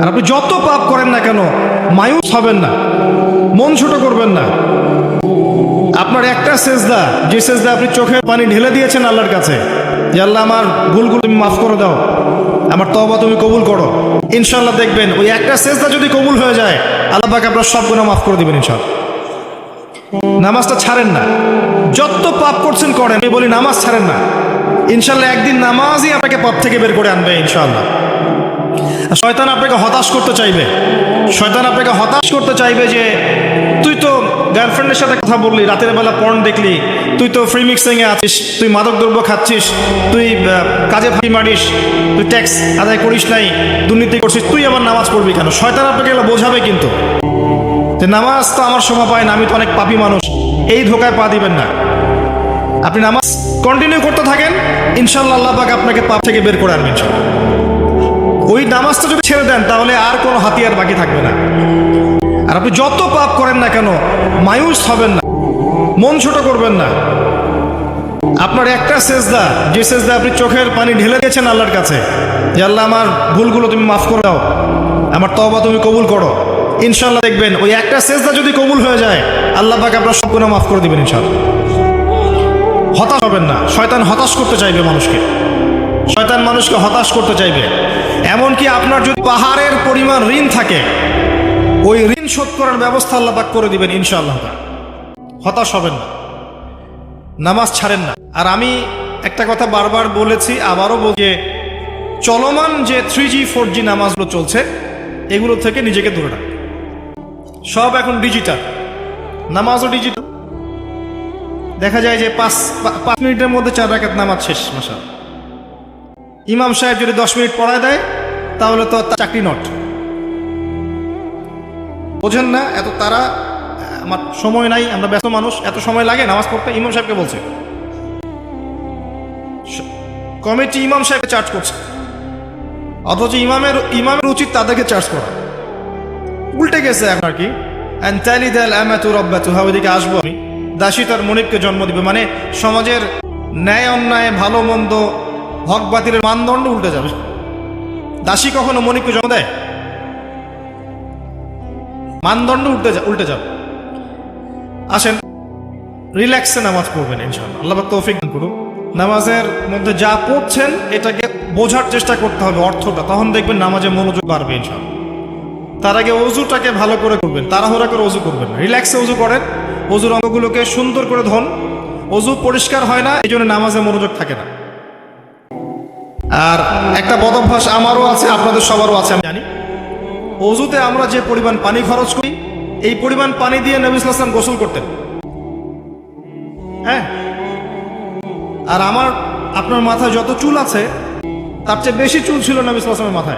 আর আপনি যত পাপ করেন না কেন, মায়ুস হবেন না, মন ছোট করবেন না। আপনার একটা সেজদা, যে সেজদা আপনি চোখের পানি ঢেলে দিয়েছেন আল্লাহর কাছে, যে আল্লাহ আমার ভুলগুলো তুমি মাফ করে দাও, আমার তবা তুমি কবুল করো। ইনশাল্লাহ দেখবেন, ওই একটা সেজদা যদি কবুল হয়ে যায়, আল্লাহ আপনার সব গুণা মাফ করে দিবেন ইনশাল্লাহ নামাজটা ছাড়েন না। যত পাপ করছেন করেন, আমি বলি নামাজ ছাড়েন না। ইনশাল্লাহ একদিন নামাজই আপনাকে পাপ থেকে বের করে আনবে ইনশাল্লাহ শয়তান আপনাকে হতাশ করতে চাইবে। শয়তান আপনাকে হতাশ করতে চাইবে যে, তুই তো গার্লফ্রেন্ডের সাথে কথা বললি, রাতের বেলা পর্ন দেখলি, তুই তো ফ্রি মিক্সিংয়ে আছিস, তুই মাদক দ্রব্য খাচ্ছিস, তুই কাজে ফাঁকি মারিস, তুই ট্যাক্স আদায় করিস নাই, দুর্নীতি করছিস, তুই আবার নামাজ পড়বি কেন? শয়তান আপনাকে এগুলো বোঝাবে কিন্তু। যে নামাজ তো আমার সময় পায় না, আমি তো অনেক পাপি মানুষ, এই ধোকায় পা দিবেন না। আপনি নামাজ কন্টিনিউ করতে থাকেন ইনশাল্লাহ আল্লাহ পাক আপনাকে পাপ থেকে বের করে আনবেন। ওই নামাজটা যদি ছেড়ে দেন, তাহলে আর কোনো হাতিয়ার বাকি থাকবে না। আর আপনি যত পাপ করেন না কেন, মায়ুস হবেন না, মন ছোট করবেন না। আপনার একটা সেজদা, যে সেজদা আপনি চোখের পানি ঢেলে দিয়েছেন আল্লাহর কাছে, যে আল্লাহ, আমার ভুলগুলো তুমি মাফ করে দাও, আমার তবা তুমি কবুল করো। ইনশাল্লাহ দেখবেন, ওই একটা সেজদা যদি কবুল হয়ে যায়, আল্লাহ পাক আপনার সব গুণা মাফ করে দিবেন ইনশাল্লাহ হতাশ হবেন না, শয়তান হতাশ করতে চাইবে মানুষকে। শয়তান মানুষকে হতাশ করতে চাইবে। এমনকি আপনার যদি পাহাড়ের পরিমাণ ঋণ থাকে, ওই ঋণ শোধ করার ব্যবস্থা আল্লাহ পাক করে দিবেন ইনশাআল্লাহ। হতাশ হবেন না। নামাজ ছাড়েন না। আর আমি একটা কথা বারবার বলেছি, আবারও বলি যে চলমান যে থ্রি জি ফোর জি নামাজগুলো চলছে, এগুলো থেকে নিজেকে দূরে রাখ সব এখন ডিজিটাল নামাজও ডিজিটাল দেখা যায় যে পাঁচ পাঁচ মিনিটের মধ্যে চার রাকাত নামাজ শেষ মাসা ইমাম সাহেব যদি দশ মিনিট পড়ায় দেয়, তাহলে তো চাকরি নট। বোঝেন না, এত তারা আমার সময় নাই, আমরা ব্যস্ত মানুষ, এত সময় লাগে, নামাজ পড়তে ইমাম সাহেবকে বলছে। কমিটি ইমাম সাহেবকে চার্জ করছে। অথচ ইমামের ইমামের উচিত তাদেরকে চার্জ করা। উল্টে গেছে এখন আর কি। অ্যান্টালি দেল অ্যামাতু রব্বাতু হা ওইদিকে আসব আমি। দাসী তার মনিককে জন্ম দিবে। মানে সমাজের ন্যায় অন্যায় ভালো মন্দ হক বাতিলের মানদণ্ড উল্টে যাবে। দাসী কখনো মনিককে জন্ম দেয়? মানদণ্ড উল্টে যা উল্টে যাবে। আসেন, রিল্যাক্সে নামাজ পড়বেন ইনশাআল্লাহ। আল্লাহ তৌফিক করুন নামাজের মধ্যে যা পড়ছেন, এটাকে বোঝার চেষ্টা করতে হবে অর্থটা। তখন দেখবেন নামাজে মনোযোগ বাড়বে ইনশাআল্লাহ। তার আগে অজুটাকে ভালো করে করবেন, তাড়াহুড়া করে অজু করবেন রিল্যাক্সে অজু করেন, অজুর অঙ্গগুলোকে সুন্দর করে ধন। অজু পরিষ্কার হয় না এই জন্য নামাজে মনোযোগ থাকে না। আর একটা বদভ্যাস আমারও আছে, আপনাদের সবারও আছে, আমি জানি। অজুতে আমরা যে পরিমাণ পানি খরচ করি, এই পরিমাণ পানি দিয়ে নবী গোসল করতেন। হ্যাঁ? আর আমার, আপনার মাথায় যত চুল আছে, তার চেয়ে বেশি চুল ছিল নবী মাথায়।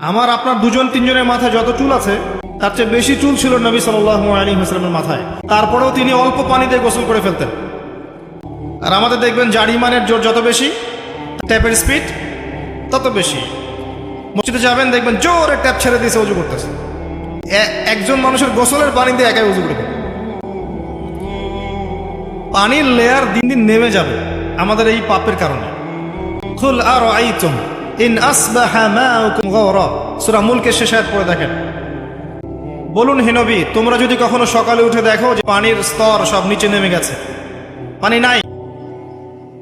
আমার, আপনার দুজন, তিনজনের মাথায় যত চুল আছে, তার চেয়ে বেশি চুল ছিল নবী সাল্লাহ আলী হাসলামের মাথায়। তারপরেও তিনি অল্প পানি দিয়ে গোসল করে ফেলতেন। আর আমাদের দেখবেন জারিমানের জোর যত বেশি ট্যাপের স্পিড তত বেশি। মসজিদে যাবেন, দেখবেন জোরে ট্যাপ ছেড়ে দিয়েছে উজু করতেছে। একজন মানুষের গোসলের পানি দিয়ে একাই উজু করে দেবে। পানির লেয়ার দিন দিন নেমে যাবে আমাদের এই পাপের কারণে। খুল আর আইতুম ইন আসবাহা মাউকুম গাওরা। শেষ দেখেন। বলুন, হে তোমরা যদি কখনো সকালে উঠে দেখো যে পানির স্তর সব নিচে নেমে গেছে। পানি নাই।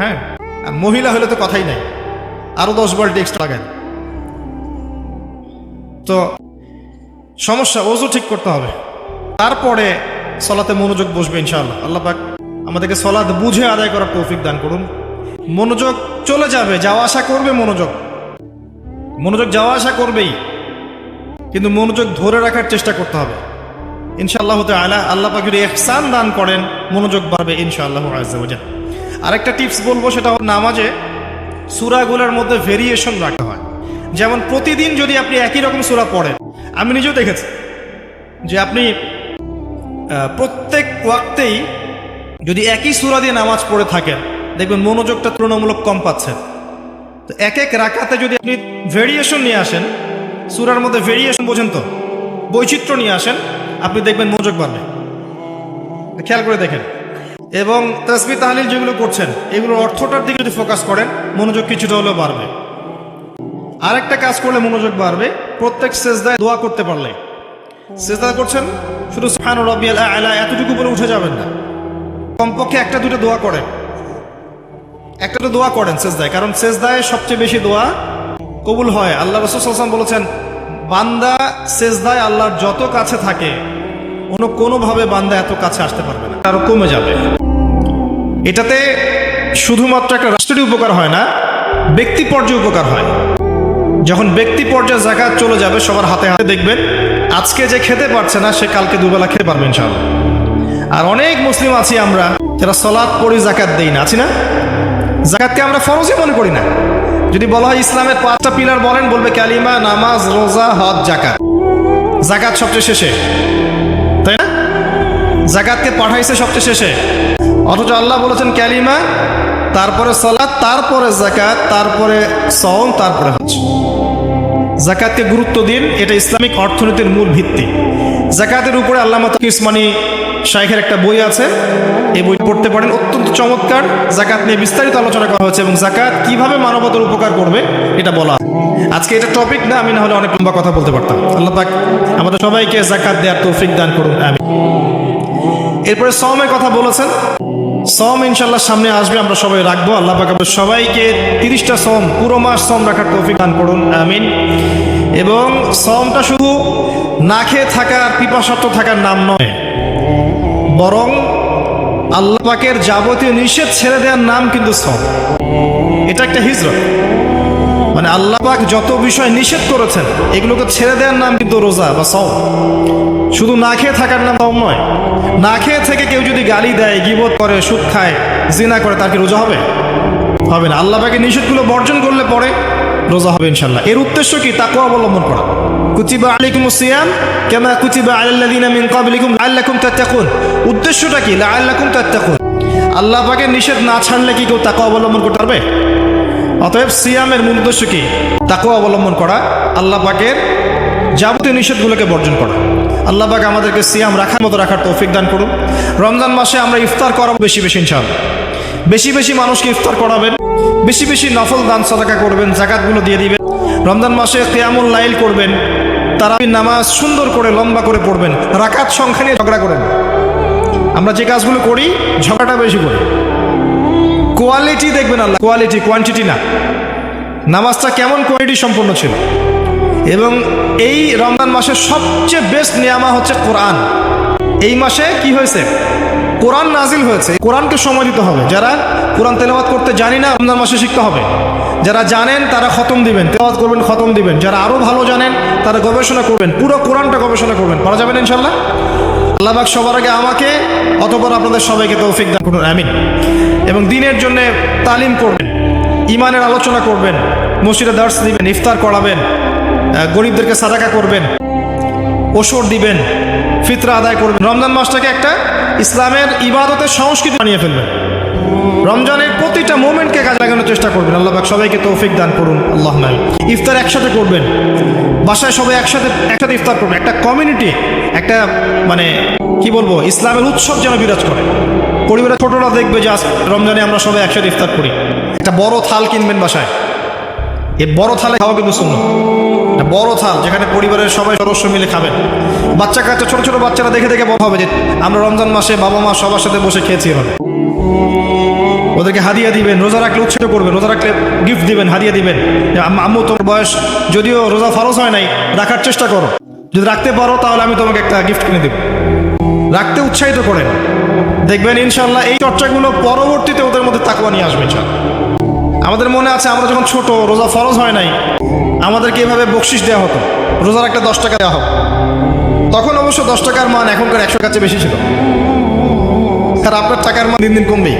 হ্যাঁ মহিলা হলে তো কথাই নাই। আরও দশ বালতি এক্সট্রা লাগায় তো সমস্যা, ওজু ঠিক করতে হবে। তারপরে সলাতে মনোযোগ বসবে ইনশাআল্লাহ। আল্লাহ পাক আমাদেরকে সলাদ বুঝে আদায় করার তৌফিক দান করুন। মনোযোগ চলে যাবে, যাওয়া আসা করবে মনোযোগ। মনোযোগ যাওয়া আসা করবেই, কিন্তু মনোযোগ ধরে রাখার চেষ্টা করতে হবে। ইনশাআল্লাহ আলা আল্লাহ পাক যদি এহসান দান করেন, মনোযোগ বাড়বে ইনশাআল্লাহ আরেকটা টিপস বলব, সেটা নামাজে সুরাগুলোর মধ্যে ভেরিয়েশন রাখা হয়। যেমন প্রতিদিন যদি আপনি একই রকম সুরা পড়েন, আমি নিজেও দেখেছি যে আপনি প্রত্যেক ওয়াক্তেই যদি একই সুরা দিয়ে নামাজ পড়ে থাকেন, দেখবেন মনোযোগটা তুলনামূলক কম পাচ্ছেন। তো এক এক রাখাতে যদি আপনি ভেরিয়েশন নিয়ে আসেন, সুরার মধ্যে ভেরিয়েশন বোঝেন তো, বৈচিত্র্য নিয়ে আসেন, আপনি দেখবেন মনোযোগ বাড়বে। খেয়াল করে দেখেন। এবং তসবি তাহলিল যেগুলো করছেন, এগুলোর অর্থটার দিকে যদি ফোকাস করেন, মনোযোগ কিছুটা হলেও বাড়বে। আরেকটা কাজ করলে মনোযোগ বাড়বে, প্রত্যেক সেজদায় দোয়া করতে পারলে। সেজদা করছেন, শুধু সুবহান রব্বিয়াল আলা, এতটুকু বলে উঠে যাবেন না। কমপক্ষে একটা দুটো দোয়া করেন। একটা তো দোয়া করেন সেজদায়, কারণ সেজদায় সবচেয়ে বেশি দোয়া কবুল হয়। আল্লাহ রসুলাম বলেছেন, বান্দা সেজদায় আল্লাহর যত কাছে থাকে, অন্য কোনোভাবে বান্দা এত কাছে আসতে পারবে না আরও কমে যাবে। এটাতে শুধুমাত্র একটা রাষ্ট্রের উপকার হয় না, ব্যক্তি পর্যায়ে উপকার হয়। যখন ব্যক্তি পর্যায়ে জাকাত চলে যাবে, সবার হাতে হাতে দেখবেন, আজকে যে খেতে পারছে না, সে কালকে দুবেলা খেতে পারবে ইনশাআল্লাহ। আর অনেক মুসলিম আছি আমরা, যারা সলাৎ পড়ি জাকাত দেই না, আছি না? জাকাতকে আমরা ফরজই মনে করি না। যদি বলা হয় ইসলামের পাঁচটা পিলার বলেন, বলবে ক্যালিমা নামাজ, রোজা, হজ, জাকাত। জাকাত সবচেয়ে শেষে। তাই না? জাকাতকে পাঠাইছে সবচেয়ে শেষে। অথচ আল্লাহ বলেছেন ক্যালিমা, তারপরে সলাৎ তারপরে জাকাত তারপরে সওম, তারপরে হজ। জাকাতকে গুরুত্ব দিন, এটা ইসলামিক অর্থনীতির মূল ভিত্তি। জাকাতের উপরে আল্লাহ ইসমানি শাইখের একটা বই আছে, এই বই পড়তে পারেন। অত্যন্ত চমৎকার জাকাত নিয়ে বিস্তারিত আলোচনা করা হয়েছে এবং জাকাত কীভাবে মানবতার উপকার করবে, এটা বলা। আজকে এটা টপিক না, আমি না হলে অনেক লম্বা কথা বলতে পারতাম। আল্লাহ পাক আমাদের সবাইকে জাকাত দেওয়ার তৌফিক দান করুন আমি এরপরে সমের কথা বলেছেন। সম ইনশাল্লাহ সামনে আসবে, আমরা সবাই রাখব। আল্লাহ পাক আমাদের সবাইকে তিরিশটা সম, পুরো মাস সম রাখার তৌফিক দান করুন, আমিন। এবং সমটা শুধু না খেয়ে থাকার, পিপাসার্থ থাকার নাম নয়, বরং আল্লাহ পাকের যাবতীয় নিষেধ ছেড়ে দেওয়ার নাম কিন্তু সম। এটা একটা হিজরত। মানে আল্লাহ পাক যত বিষয় নিষেধ করেছেন, এগুলোকে ছেড়ে দেওয়ার নাম কিন্তু রোজা বা সম। শুধু না খেয়ে থাকার নাম সম নয়। না খেয়ে থেকে কেউ যদি গালি দেয়, গিবত করে, সুদ খায়, জিনা করে, তার কি রোজা হবে? হবে না। আল্লাহ পাকে নিষেধগুলো বর্জন করলে পরে রোজা হবে ইনশাল্লাহ এর উদ্দেশ্য কি? তাকে অবলম্বন করা। কুচিবা আলাইকুম সিয়াম কেমা কুতিবা আলাল্লাযিনা মিন ক্বাবলিকুম লাআল্লাকুম তাত্তাকুন। উদ্দেশ্যটা কি? লাআল্লাকুম তাত্তাকুন। আল্লাহ পাকের নিষেধ না ছাড়লে কি কেউ তাকে অবলম্বন করতে পারবে? অতএব সিয়ামের মূল উদ্দেশ্য কি? তাকেও অবলম্বন করা। আল্লাহ পাকের যাবতীয় নিষেধগুলোকে বর্জন করা। আল্লাহ পাক আমাদেরকে সিয়াম রাখার মতো রাখার তৌফিক দান করুন। রমজান মাসে আমরা ইফতার করাবো বেশি বেশি ইনশাআল্লাহ। বেশি বেশি মানুষকে ইফতার করাবেন, বেশি বেশি নফল দান সদাকা করবেন, জাকাতগুলো দিয়ে দিবেন। রমজান মাসে কেয়ামুল লাইল করবেন তারা নামাজ সুন্দর করে লম্বা করে পড়বেন, রাকাত সংখ্যা নিয়ে ঝগড়া করেন আমরা যে কাজগুলো করি, ঝগড়াটা বেশি করি। কোয়ালিটি দেখবেন আল্লাহ, কোয়ালিটি, কোয়ান্টিটি না। নামাজটা কেমন কোয়ালিটি সম্পন্ন ছিল। এবং এই রমজান মাসের সবচেয়ে বেস্ট নিয়ামা হচ্ছে কোরআন। এই মাসে কি হয়েছে? কোরআন নাজিল হয়েছে। কোরআনকে সময় দিতে হবে। যারা কোরআন তেলাওয়াত করতে জানি না, রমজান মাসে শিখতে হবে। যারা জানেন, তারা খতম দিবেন। তেলাওয়াত করবেন, খতম দিবেন। যারা আরও ভালো জানেন, তারা গবেষণা করবেন। পুরো কোরআনটা গবেষণা করবেন। পারা যাবেন ইনশাল্লাহ? আল্লাহবাক সবার আগে আমাকে, অতপর আপনাদের সবাইকে তৌফিক দান করুন। আমিন। এবং দিনের জন্য তালিম করবেন ইমানের আলোচনা করবেন, মসজিদে দার্স দিবেন, ইফতার করাবেন। গরিবদেরকে সাদাকা করবেন, ওষুধ দিবেন, ফিতরা আদায় করবেন। রমজান মাসটাকে একটা ইসলামের ইবাদতের সংস্কৃতি বানিয়ে ফেলবেন। রমজানের প্রতিটা মোমেন্টকে কাজে লাগানোর চেষ্টা করবেন। আল্লাহ সবাইকে তৌফিক দান করুন। আল্লাহ ইফতার একসাথে করবেন। বাসায় সবাই একসাথে একসাথে ইফতার করবেন। একটা কমিউনিটি, একটা মানে কি বলব, ইসলামের উৎসব যেন বিরাজ করে। পরিবারের ছোটরা দেখবে যে রমজানে আমরা সবাই একসাথে ইফতার করি। একটা বড় থাল কিনবেন বাসায়। এই বড় থালে খাওয়া কিন্তু শূন্য একটা বড় থাল, যেখানে পরিবারের সবাই সদস্য মিলে খাবেন। বাচ্চা কাচ্চা, ছোট ছোট বাচ্চারা দেখে দেখে বলা হবে যে আমরা রমজান মাসে বাবা মা সবার সাথে বসে খেয়েছি এভাবে। ওদেরকে হাদিয়া দিবেন, রোজা রাখলে উৎসাহ করবেন, রোজা রাখলে গিফট দিবেন, হাদিয়া দিবেন। আম্মু, তোমার বয়স যদিও রোজা ফরজ হয় নাই, রাখার চেষ্টা করো। যদি রাখতে পারো, তাহলে আমি তোমাকে একটা গিফট কিনে দেবো। রাখতে উৎসাহিত করেন। দেখবেন ইনশাল্লাহ এই চর্চাগুলো পরবর্তীতে ওদের মধ্যে তাকুয়া নিয়ে আসবে ইনশাল্লাহ আমাদের মনে আছে আমরা যখন ছোট, রোজা ফরজ হয় নাই, আমাদেরকে এভাবে বকশিস দেওয়া হতো। রোজার একটা দশ টাকা দেওয়া হবে তখন অবশ্য দশ টাকার মান এখনকার একশো কাছে বেশি ছিল। আর আপনার টাকার মান দিন দিন কমবেই।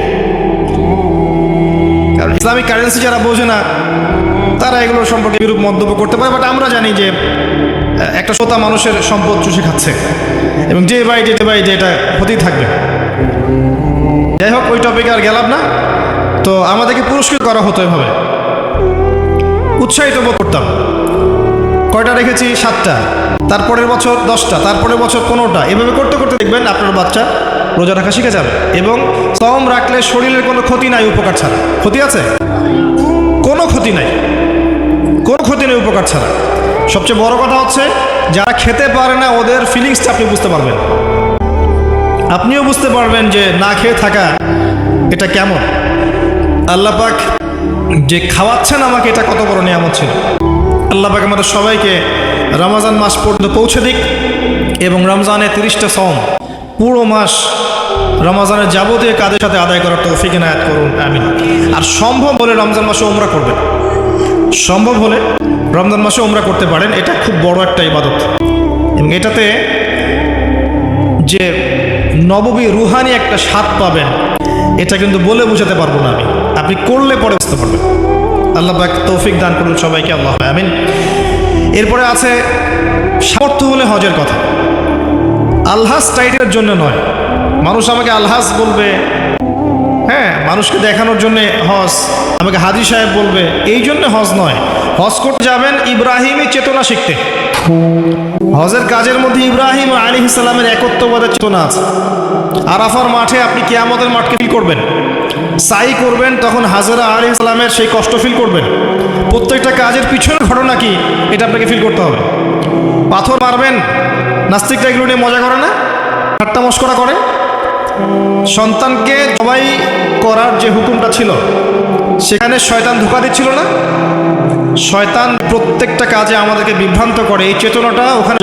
কারণ ইসলামিক কারেন্সি যারা বোঝে না, তারা এগুলো সম্পর্কে বিরূপ মন্তব্য করতে পারে। বাট আমরা জানি যে একটা শ্রোতা মানুষের সম্পদ চুষে খাচ্ছে। এবং যে বাই যে বাই যে এটা হতেই থাকবে। যাই হোক, ওই টপিকে আর গেলাম না। তো আমাদেরকে পুরস্কৃত করা হতো এভাবে। উৎসাহিত করতাম। কয়টা রেখেছি? সাতটা। তারপরের বছর দশটা, তারপরের বছর পনেরোটা। এভাবে করতে করতে দেখবেন আপনার বাচ্চা রোজা রাখা শিখে যাবে এবং সম রাখলে শরীরের কোনো ক্ষতি নাই, উপকার ছাড়া। ক্ষতি আছে? কোনো ক্ষতি নাই। কোনো ক্ষতি নেই, উপকার ছাড়া। সবচেয়ে বড় কথা হচ্ছে, যারা খেতে পারে না, ওদের ফিলিংসটা আপনি বুঝতে পারবেন। আপনিও বুঝতে পারবেন যে না খেয়ে থাকা এটা কেমন। আল্লাহ পাক যে খাওয়াচ্ছেন আমাকে, এটা কত বড় নিয়ামত ছিল। আল্লাহ পাক আমাদের সবাইকে রমজান মাস পর্যন্ত পৌঁছে দিক এবং রমজানের তিরিশটা সম পুরো মাস রমজানের যাবতীয় কাজের সাথে আদায় করার তৌফিক এনায়াত করুন, আমিন। আর সম্ভব হলে রমজান মাসে ওমরা করবেন। সম্ভব হলে রমজান মাসে ওমরা করতে পারেন, এটা খুব বড় একটা ইবাদত। এবং এটাতে যে নববী রুহানি একটা স্বাদ পাবেন, এটা কিন্তু বলে বোঝাতে পারব না আমি। আপনি করলে পরে বুঝতে পারবেন। আল্লাহ পাক তৌফিক দান করুন সবাইকে, আল্লাহ আমিন। এরপরে আছে সামর্থ্য হলে হজের কথা। আলহাস টাইটেলের জন্য নয়। মানুষ আমাকে আলহাস বলবে হ্যাঁ মানুষকে দেখানোর জন্য হজ, আমাকে হাজি সাহেব বলবে, এই জন্য হজ নয়। হজ করতে যাবেন ইব্রাহিমী চেতনা শিখতে। হজের কাজের মধ্যে ইব্রাহিম আলী ইসলামের একত্ববাদের চেতনা আছে। আরাফার মাঠে আপনি কেয়ামতের মাঠকে ফিল করবেন। সাই করবেন, তখন হাজারা আলী ইসলামের সেই কষ্ট ফিল করবেন। প্রত্যেকটা কাজের পিছনের ঘটনা কি, এটা আপনাকে ফিল করতে হবে। পাথর মারবেন, নাস্তিকরা এগুলো নিয়ে মজা করে না? ঠাট্টা মস্করা করে। সন্তানকে জবাই করার যে হুকুমটা ছিল, সেখানে শয়তান ধোকা দিচ্ছিল না? শয়তান প্রত্যেকটা কাজে আমাদেরকে বিভ্রান্ত করে। এই চেতনাটা ওখানে